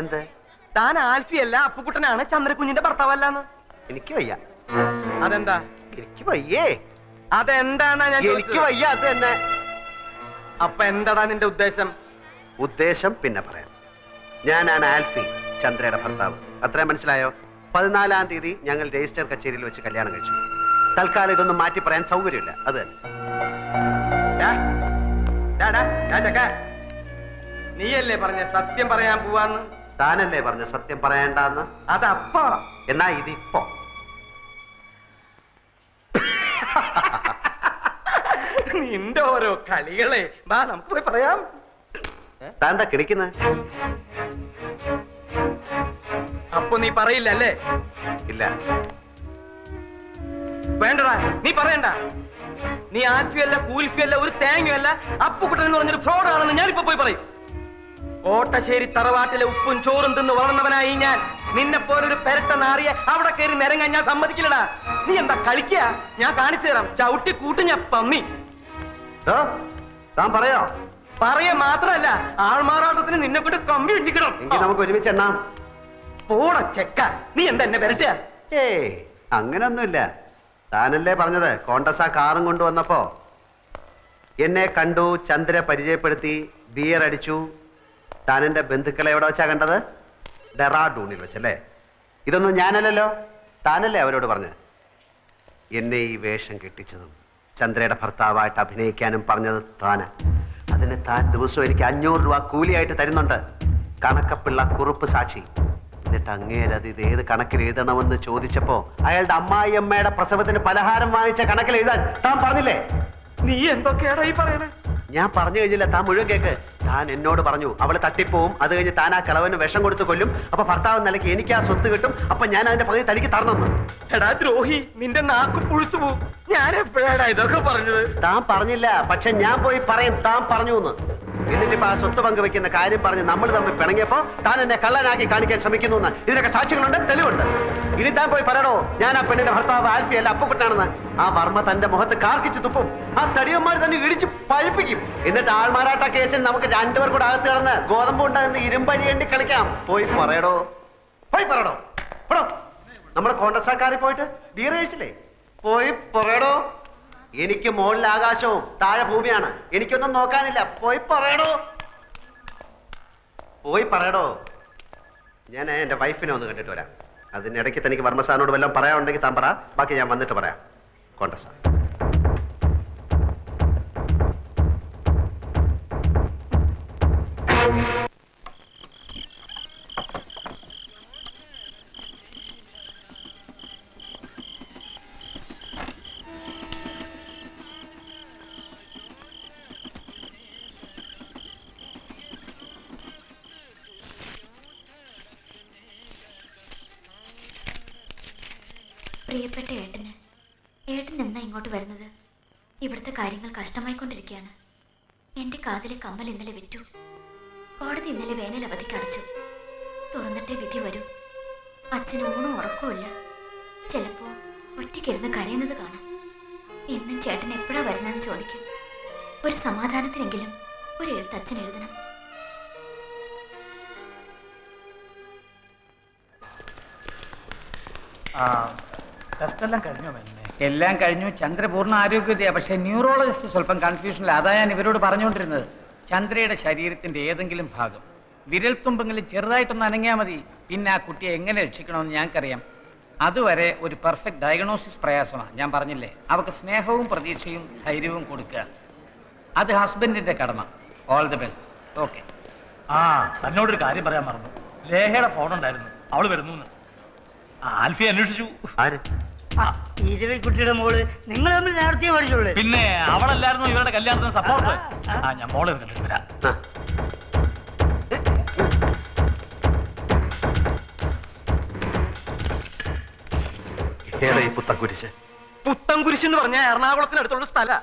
എന്ത്? താൻ ആൽഫിയല്ല അപ്പുക്കുട്ടനാണ് ചന്ദ്രകുഞ്ഞിന്റെ ഭർത്താവല്ലാന്ന്? എനിക്ക് വയ്യ. അതെന്താ? എനിക്ക് വയ്യേ. അതെന്താന്നാ ഞാൻ എനിക്ക് വയ്യ അത് തന്നെ. അപ്പൊ എന്താടാ നിന്റെ ഉദ്ദേശം? ഉദ്ദേശം പിന്നെ പറയാം. ഞാനാണ് ആൽഫി ചന്ദ്രയുടെ ഭർത്താവ്. അത്ര മനസ്സിലായോ? പതിനാലാം തീയതി ഞങ്ങൾ രജിസ്റ്റർ കച്ചേരിയിൽ വെച്ച് കല്യാണം കഴിച്ചു. തൽക്കാലം ഇതൊന്നും മാറ്റി പറയാൻ സൗകര്യമില്ല അത് തന്നെ. നീയല്ലേ പറഞ്ഞ സത്യം പറയാൻ പോവാന്ന്? താനല്ലേ പറഞ്ഞ സത്യം പറയണ്ടെന്ന് അതപ്പോ. എന്നാ ഇതിപ്പോ. നിന്റെ ഓരോ കളികളെ. വാ നമുക്ക് പോയി പറയാം. താൻ എന്താ കിടക്കുന്ന അപ്പൊ നീ പറയില്ല അല്ലേ? ഇല്ല. വേണ്ടടാ നീ പറയണ്ട. നീ ആൽഫിയല്ല കൂൽഫിയല്ല ഒരു തേങ്ങയല്ല അപ്പുകുട്ടൻ എന്ന് പറഞ്ഞൊരു ഫ്രോഡാണെന്ന് ഞാനിപ്പോ പോയി പറയും. ഓട്ടശ്ശേരി തറവാട്ടിലെ ഉപ്പും ചോറും തിന്ന് വളർന്നവനായി ഞാൻ. നിന്നെ പോലൊരു പെരട്ട നാറിയെ അവിടെ കയറി നിരങ്ങാൻ ഞാൻ സമ്മതിക്കില്ലടാ. നീ എന്താ കളിക്കുക ഞാൻ കാണിച്ചു തരാം. ചവിട്ടി കൂട്ടി ഞാൻ പമ്മി താൻ പറയോ? പറയ മാത്രല്ല ആൾമാറാട്ടത്തിന് നിന്നെ കൊണ്ട് കമ്പി ഉണ്ടിക്കണം നമുക്ക് ഒരുമിച്ച് എണ്ണാം. പോട ചെക്ക. നീ എന്താ എന്നെ പെരട്ടുക? ഏ അങ്ങനൊന്നുമില്ല. താനല്ലേ പറഞ്ഞത് കോണ്ടസ കാറും കൊണ്ടുവന്നപ്പോ. എന്നെ കണ്ടു ചന്ദ്ര പരിചയപ്പെടുത്തി ബിയർ അടിച്ചു. താൻ എന്റെ ബന്ധുക്കളെ എവിടെ വെച്ചാ കണ്ടത്? ഡെറാഡൂണിൽ വെച്ചല്ലേ? ഇതൊന്നും ഞാനല്ലല്ലോ. താനല്ലേ അവരോട് പറഞ്ഞത്? എന്നെ ഈ വേഷം കെട്ടിച്ചതും ചന്ദ്രയുടെ ഭർത്താവായിട്ട് അഭിനയിക്കാനും പറഞ്ഞത് താന്. അതിന് താൻ ദിവസവും എനിക്ക് അഞ്ഞൂറ് രൂപ കൂലിയായിട്ട് തരുന്നുണ്ട്. കണക്കപ്പിള്ള കുറുപ്പ് സാക്ഷി. എന്നിട്ട് അങ്ങേരത് ഇത് ഏത് കണക്കിൽ എഴുതണമെന്ന് ചോദിച്ചപ്പോ അയാളുടെ അമ്മായിയമ്മയുടെ പ്രസവത്തിന് പലഹാരം വാങ്ങിച്ച കണക്കിൽ എഴുതാൻ താൻ പറഞ്ഞില്ലേ? നീ എന്തൊക്കെയാടാ ഈ പറയണേ? ഞാൻ പറഞ്ഞു കഴിഞ്ഞില്ല. താൻ മുഴുവൻ കേക്ക്. താൻ എന്നോട് പറഞ്ഞു അവൾ തട്ടിപ്പോവും. അത് കഴിഞ്ഞ് താൻ ആ കിളവന് വിഷം കൊടുത്ത് കൊല്ലും. അപ്പൊ ഭർത്താവ് നിലയ്ക്ക് എനിക്ക് ആ സ്വത്ത് കിട്ടും. അപ്പൊ ഞാൻ അതിന്റെ പകുതി തനിക്ക് തരണമെന്ന്. എടാ ദ്രോഹി നിന്റെ നാക്ക് പുഴുത്തു പോവും. ഞാൻ എപ്പോഴാണ് ഇതൊക്കെ പറഞ്ഞത്? താൻ പറഞ്ഞില്ല പക്ഷെ ഞാൻ പോയി പറയും താൻ പറഞ്ഞു എന്ന് എന്നിട്ടിപ്പോ ആ സ്വത്ത് പങ്കുവെക്കുന്ന കാര്യം പറഞ്ഞ് നമ്മൾ തമ്മിൽ പിണങ്ങിയപ്പോ താൻ എന്നെ കള്ളനാക്കി കാണിക്കാൻ ശ്രമിക്കുന്നു എന്ന് ഇതിനൊക്കെ സാക്ഷികളുണ്ട് തെളിവുണ്ട്. ഇനി താൻ പോയി പറയണോ? ഞാൻ ആ പെണ്ണിന്റെ ഭർത്താവ് ആൽഫി അല്ല അപ്പുക്കുട്ടാണെന്ന് ആ വർമ്മ തന്റെ മുഖത്ത് കാർക്കിച്ച് തുപ്പും. ആ തടിയന്മാർ തന്നെ ഇടിച്ച് പഴിപ്പിക്കും. എന്നിട്ട് ആൾമാറാട്ട കേസിൽ നമുക്ക് രണ്ടുപേർ കൂടെ അകത്ത് കിടന്ന് ഗോതമ്പ് ഉണ്ടെന്ന് ഇരുമ്പഴിയേണ്ടി കളിക്കാം. പോയി പറയടോ. പോയി പറയടോ. നമ്മുടെ കോൺഗ്രസ്സാക്കാരിൽ പോയിട്ട് കഴിച്ചില്ലേ പോയി പറയടോ. എനിക്ക് മുകളിൽ ആകാശവും താഴെ ഭൂമിയാണ്. എനിക്കൊന്നും നോക്കാനില്ല. പോയി പറയണോ പോയി പറയടോ. ഞാൻ എന്റെ വൈഫിനെ ഒന്ന് കണ്ടിട്ട് വരാം. അതിനിടയ്ക്ക് തനിക്ക് വർമ്മസാറിനോട് വല്ലതും പറയാനുണ്ടെങ്കിൽ താൻ പറ. ബാക്കി ഞാൻ വന്നിട്ട് പറയാം. കോൺഗ്രസ് പ്രിയപ്പെട്ട ഏട്ടന്. ഏട്ടൻ എന്നാ ഇങ്ങോട്ട് വരുന്നത്? ഇവിടുത്തെ കാര്യങ്ങൾ കഷ്ടമായിക്കൊണ്ടിരിക്കുകയാണ്. എന്റെ കാതിലെ കമ്മൽ ഇന്നലെ വിറ്റു. കോടതി ഇന്നലെ വേനൽ അവധിക്ക് അടച്ചു. തുറന്നിട്ടേ വിധി വരൂ. അച്ഛന് ഊണും ഉറക്കവുമില്ല ചിലപ്പോൾ ഒറ്റയ്ക്കിരുന്ന് കരയുന്നത് കാണാം. എന്നും ചേട്ടൻ എപ്പോഴാ വരുന്നതെന്ന് ചോദിക്കും. ഒരു സമാധാനത്തിനെങ്കിലും ഒരു എഴുത്ത് അച്ഛൻ എഴുതണം. ആ ടെസ്റ്റ് എല്ലാം കഴിഞ്ഞോ മെന്നെ എല്ലാം കഴിഞ്ഞു. ചന്ദ്രപൂർണ ആരോഗ്യതയാ പക്ഷെ ന്യൂറോളജിസ്റ്റ് സ്വല്പം കൺഫ്യൂഷനിൽ അതാ ഞാൻ ഇവരോട് പറഞ്ഞുകൊണ്ടിരുന്നത്. ചന്ദ്രയുടെ ശരീരത്തിന്റെ ഏതെങ്കിലും ഭാഗം. വിരൽത്തുമ്പെങ്കിലും ചെറുതായിട്ടൊന്ന് അനങ്ങിയാൽ മതി. പിന്നെ ആ കുട്ടിയെ എങ്ങനെ രക്ഷിക്കണമെന്ന് ഞങ്ങൾക്കറിയാം. അതുവരെ ഒരു പെർഫെക്റ്റ് ഡയഗ്നോസിസ് പ്രയാസമാണ് ഞാൻ പറഞ്ഞില്ലേ? അവർക്ക് സ്നേഹവും പ്രതീക്ഷയും ധൈര്യവും കൊടുക്കുക. അത് ഹസ്ബൻഡിന്റെ കടമ. ഓൾ ദി ബെസ്റ്റ് ഓക്കെ ആ തന്നോടൊരു കാര്യം പറയാൻ മറന്നു. ലേഹയുടെ ഫോൺ ഉണ്ടായിരുന്നു അവൾ വരുന്നു ആൽഫി അന്വേഷിച്ചു. ആര്? കുട്ടിയുടെ മോൾ നിങ്ങൾ തമ്മിൽ നേരത്തെ പഠിച്ചോളൂ പിന്നെ അവളല്ലായിരുന്നു ഇവരുടെ കല്യാണത്തിന് സപ്പോർട്ട് ആ ഞാൻ മോളെ കണ്ടിട്ട് വരാം. ഏതാ ഈ പുത്തക്കുരിശ് പുത്തൻ കുരിശ് എന്ന് എറണാകുളത്തിന് അടുത്തുള്ള സ്ഥല.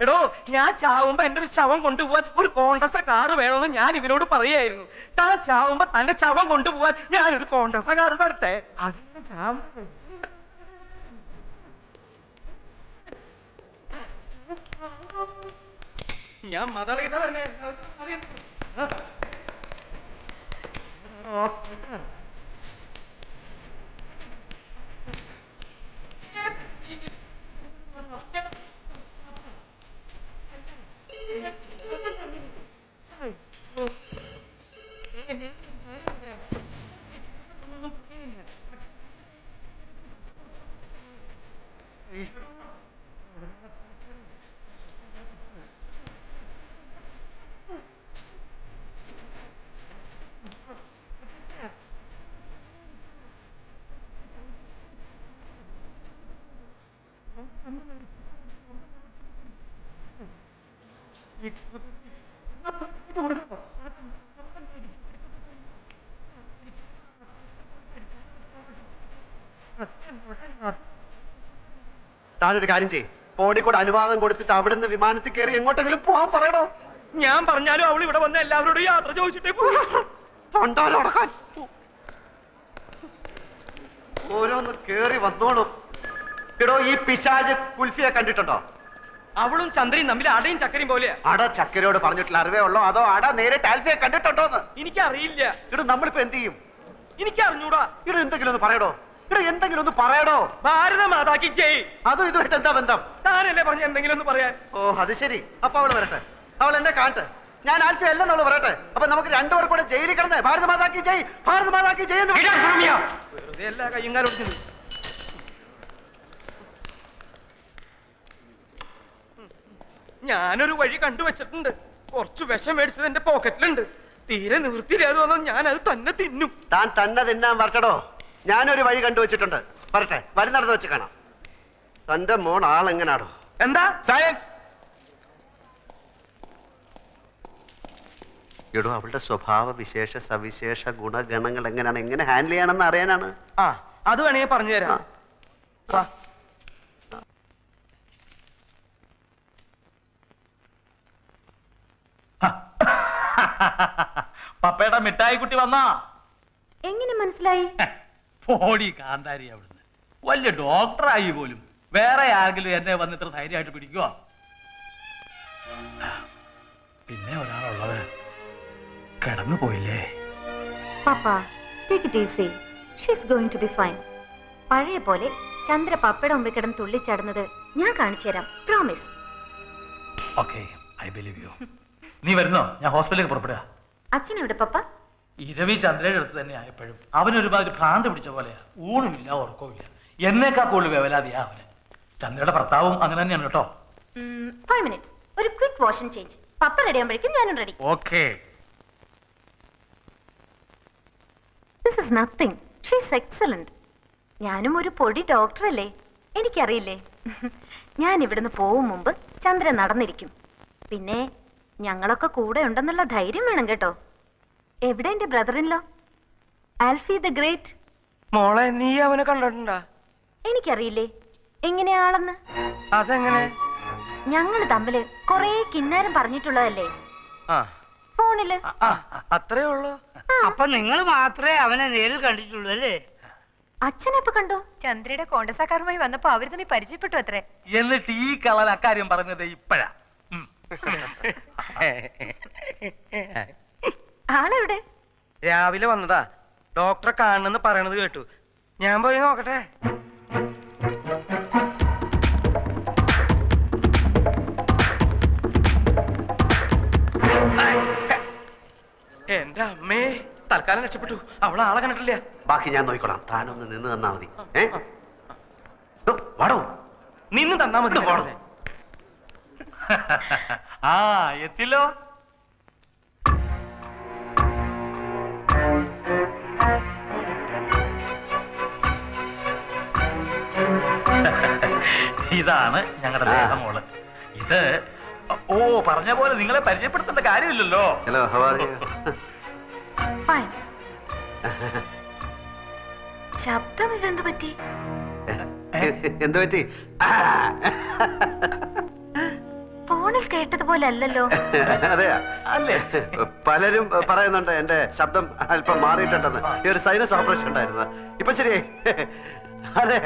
എടാ ഞാൻ ചാവുമ്പോ എന്റെ ഒരു ശവം കൊണ്ടുപോവാൻ ഒരു കോൺഗ്രസ കാറ് വേണമെന്ന് ഞാൻ ഇവനോട് പറയായിരുന്നു. താൻ ചാവുമ്പോ തന്റെ ശവം കൊണ്ടുപോവാൻ ഞാനൊരു കോൺഗ്രസ കാറ് തരട്ടെ? അതിന് ഞാൻ ഞാൻ മതറിയത് തന്നെ താനൊരു കാര്യം ചെയ്യും. കോടിക്കൂടെ അനുവാദം കൊടുത്തിട്ട് അവിടുന്ന് വിമാനത്തിൽ കയറി എങ്ങോട്ടെങ്കിലും പോവാൻ പറയണോ ഞാൻ പറഞ്ഞാലും അവൾ ഇവിടെ വന്ന എല്ലാവരോടും യാത്ര ചോദിച്ചിട്ടേ പോയി തൊണ്ടാലോടക്കാൻ ഓരോന്ന് കേറി വന്നോളും. ഇടോ ഈ പിശാജ് കുൽഫിയെ കണ്ടിട്ടുണ്ടോ? അവളും ചന്ദ്രയും തമ്മിൽ അടയും ചക്കരയും പോലെയാ. അട ചക്കരയോട് പറഞ്ഞിട്ടില്ല അറിവേ ഉള്ളോ. അതോ അട നേരിട്ട് ആൽഫിയെ കണ്ടിട്ടുണ്ടോന്ന് എനിക്കറിയില്ല. ഇവിടെ നമ്മളിപ്പോ എന്ത് ചെയ്യും? എനിക്കറിഞ്ഞൂടാ. അറിഞ്ഞൂടാ ഇടോ എന്തെങ്കിലും ഒന്ന് പറയടോ. ഇവിടെ എന്തെങ്കിലും ഒന്ന് പറയടോ. ഭാരത മാതാക്കി ജയ്. അതും ഇതുമായിട്ട് എന്താ ബന്ധം? താനല്ലേ പറഞ്ഞ എന്തെങ്കിലും ഒന്ന് പറയാൻ? ഓ അത് ശരി. അപ്പൊ അവൾ വരട്ടെ. അവൾ എന്നെ കാണട്ടെ. ഞാൻ ആൽഫി അല്ലെന്ന് അവൾ പറയട്ടെ. അപ്പൊ നമുക്ക് രണ്ടുപേർ കൂടെ ജയിലിൽ കിടന്നേ ഭാരത മാതാക്കി ജയ് ഭാരത മാതാക്കി ജയ് എന്ന് എല്ലാ കയ്യും ഞാനൊരു വഴി കണ്ടുവച്ചിട്ടുണ്ട്. കുറച്ച് വിഷം മേടിച്ചത് എന്റെ പോക്കറ്റിലുണ്ട് തീരെ നിവൃത്തിയില്ലാതെ വന്നാൽ ഞാൻ അത് തന്നെ തിന്നും. താൻ തന്നെ തിന്നാൻ വരട്ടടോ. ഞാനൊരു വഴി കണ്ടുവച്ചിട്ടുണ്ട്. വരട്ടെ വരുന്നിടത്ത് വെച്ച് കാണാം. തന്റെ മോൾ ആളെങ്ങനാടോ? എന്താ? സയൻസ് എടോ അവളുടെ സ്വഭാവ വിശേഷ സവിശേഷ ഗുണഗണങ്ങൾ എങ്ങനെയാണ് എങ്ങനെ ഹാൻഡിൽ ചെയ്യണമെന്ന് അറിയാനാണ്? ആ അത് വേണമെങ്കിൽ പറഞ്ഞു തരാം പപ്പയുടെ മിഠായി കുട്ടി വന്നാ? എങ്ങനെ മനസ്സിലായി? പോടി കാന്താരി അവിടുന്ന്. വലിയ ഡോക്ടറായി പോലും. വേറെ ആരെങ്കിലും എന്നെ വന്ന് ഇത്ര ധൈര്യമായിട്ട് പിടിക്കുവോ? പിന്നെ ഒരാളുള്ളത് കിടന്നു പോയില്ലേ? പാപ്പാ take it easy she's going to be fine പഴയ പോലെ ചന്ദ്ര പപ്പയുടെ മുമ്പിൽ കിടന്ന് തുള്ളിച്ചാടുന്നത് ഞാൻ കാണിച്ചു തരാം. Promise okay I believe you നീ വരുന്നോ? ഞാൻ ഹോസ്പിറ്റലിലേക്ക് പുറപ്പെടുക. അച്ഛൻ എവിടെ പപ്പ? ഇരവി രവി ചന്ദ്രയുടെ അടുത്ത് തന്നെ ആയപ്പോഴും അവനൊരുപാട് ഭ്രാന്ത് പിടിച്ച പോലെയാ. ഊണുമില്ല ഉറക്കവുമില്ല. എന്നേക്കാ കൂടുതൽ വേവലാതിയാ അവന്. ചന്ദ്രയുടെ ഭർത്താവും അങ്ങനെ തന്നെയാണ് കേട്ടോ. ഫൈവ് മിനിറ്റ്സ് ഒരു ക്വിക്ക് വാഷൻ ചേഞ്ച് പപ്പ റെഡി ആകുമ്പോഴേക്കും ഞാനും ready okay this is nothing she's excellent ഞാനും ഒരു പൊടി ഡോക്ടറല്ലേ എനിക്കറിയില്ലേ? ഞാൻ ഇവിടുന്ന് പോവും മുമ്പ് ചന്ദ്രൻ നടന്നിരിക്കും. പിന്നെ ഞങ്ങളൊക്കെ കൂടെ ഉണ്ടെന്നുള്ള ധൈര്യം വേണം കേട്ടോ. എവിടെ എന്റെ ബ്രദറിൻലോ? Alfie the great. മോളെ നീ അവനെ കണ്ടിട്ടുണ്ടാ? എനിക്കറിയില്ലേ. എങ്ങനെയാളെന്ന് അതെങ്ങനെ? ഞങ്ങൾ തമ്മിൽ കൊറേ കിന്നാരം പറഞ്ഞിട്ടുള്ളതല്ലേ? ആ. ഫോണിൽ. അത്രേ ഉള്ളൂ. അപ്പൊ നിങ്ങൾ മാത്രമേ അവനെ നേരിൽ കണ്ടിട്ടുള്ളൂ അല്ലേ? അച്ഛനെപ്പോ കണ്ടു? ചന്ദ്രയുടെ കോണ്ടസാക്കാരുമായി വന്നപ്പോ അവർ തമ്മിൽ പരിചയപ്പെട്ടു അത്രേ. എന്നിട്ട് ഈ കളൻ അക്കാര്യം പറഞ്ഞത് ഇപ്പഴാ. ആളെവിടെ? രാവിലെ വന്നതാ. ഡോക്ടറെ കാണണമെന്ന് പറയണത് കേട്ടു. ഞാൻ പോയി നോക്കട്ടെ. എന്റെ അമ്മേ തൽക്കാലം രക്ഷപ്പെട്ടു. അവൾ ആളെ കണ്ടിട്ടില്ല. ബാക്കി ഞാൻ നോക്കിക്കോളാം. താനൊന്ന് നിന്ന് തന്നാ മതി. ഏ? വാടോ. നിന്ന് തന്നാ മതി. പോണം. ആ എത്തില്ലോ. ഇതാണ് ഞങ്ങളുടെ. ദേഹമോൾ. ഇത് ഓ പറഞ്ഞ പോലെ നിങ്ങളെ പരിചയപ്പെടുത്തേണ്ട കാര്യമില്ലല്ലോ. ഹലോ ശബ്ദം ഇതെന്ത് പറ്റി? എന്ത് പറ്റി? ഫോണിൽ കേട്ടതുപോലെ അല്ലല്ലോ. അതെയാ അല്ലേ? പലരും പറയുന്നുണ്ട് എന്റെ ശബ്ദം അല്പം മാറിയിട്ടുണ്ടെന്ന് ഈ ഒരു സൈനസ് ഓപ്പറേഷൻ ഉണ്ടായിരുന്നു. ഇപ്പൊ ശരി. അതെ.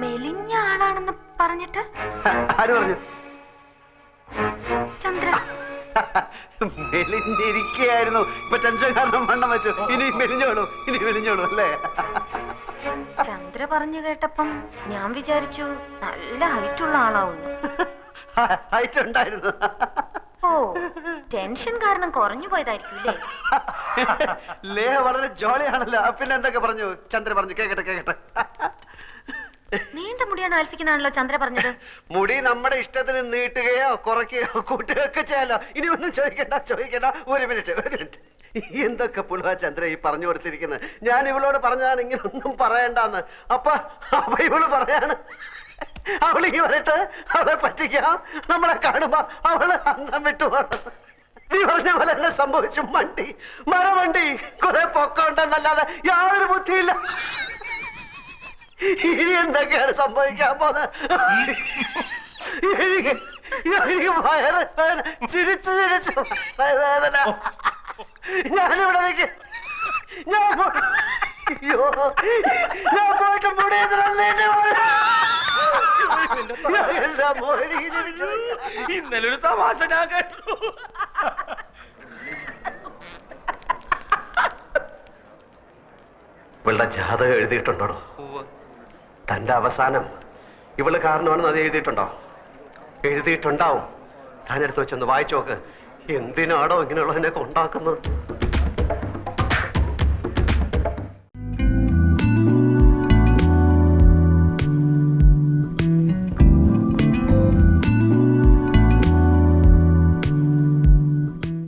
മെലിഞ്ഞ ആളാണെന്ന് പറഞ്ഞിട്ട്? ആര് പറഞ്ഞു? ചന്ദ്ര മെലിഞ്ഞിരിക്കുകയായിരുന്നു ഇപ്പൊ ടെൻഷൻ കാരണം വണ്ണം വെച്ചു. ഇനി മെലിഞ്ഞോളൂ. ഇനി മെലിഞ്ഞോളൂ അല്ലേ? ചന്ദ്ര പറഞ്ഞു കേട്ടപ്പം ഞാൻ വിചാരിച്ചു നല്ല ഹൈറ്റ് ഉള്ള ആളാവുന്നു. ഹൈറ്റ് ഉണ്ടായിരുന്നു ഓ ടെൻഷൻ കാരണം കുറഞ്ഞു പോയതായിരിക്കും അല്ലേ ലേഹ വളരെ ജോളിയാണല്ലോ. പിന്നെ എന്തൊക്കെ പറഞ്ഞു? ചന്ദ്ര പറഞ്ഞു. കേക്കട്ടെ കേക്കട്ടെ. നീണ്ട മുടിയാണ് ആൽഫിക്കുന്നാണല്ലോ ചന്ദ്ര പറഞ്ഞത്. മുടി നമ്മുടെ ഇഷ്ടത്തിന് നീട്ടുകയോ കുറയ്ക്കുകയോ കൂട്ടുകയോ ഒക്കെ ചെയ്യാലോ. ഇനി ഒന്നും ചോദിക്കണ്ട ചോദിക്കണ്ട. ഒരു മിനിറ്റ് ഒരു മിനിറ്റ്. എന്തൊക്കെ പുളുവ ചന്ദ്ര ഈ പറഞ്ഞു കൊടുത്തിരിക്കുന്നത്? ഞാൻ ഇവളോട് പറഞ്ഞതാണ് ഇങ്ങനെ ഒന്നും പറയണ്ടെന്ന്. അപ്പൊ അപ്പൊ ഇവൾ പറയാണ് അവളിങ്ങി വരട്ട് അവളെ പറ്റിക്കാം നമ്മളെ കാണുമ്പോ അവൾ അന്നം വിട്ടു നീ പറഞ്ഞ പോലെ എന്നെ സംഭവിച്ചു. മണ്ടി മരവണ്ടി കുറെ പൊക്കമുണ്ടെന്നല്ലാതെ യാതൊരു ബുദ്ധിയില്ല. ഇനി എന്തൊക്കെയാണ് സംഭവിക്കാൻ എനിക്ക് വയറ് ചിരിച്ചു ചിരിച്ചു വേദന. ഞാനിവിടെ നിൽക്ക ഞാൻ അയ്യോ. ഞാൻ പോയിട്ട് ഇന്നലെ ഒരു തമാശ ഞാൻ കേട്ടു. ഇവളുടെ ജാതകം എഴുതിയിട്ടുണ്ടോ തന്റെ അവസാനം ഇവൾ കാരണമാണെന്ന് അത് എഴുതിയിട്ടുണ്ടോ? എഴുതിയിട്ടുണ്ടാവും. താനെടുത്ത് വെച്ചൊന്ന് വായിച്ചു നോക്ക്. എന്തിനാണോ എന്നെ ഉണ്ടാക്കുന്നത്?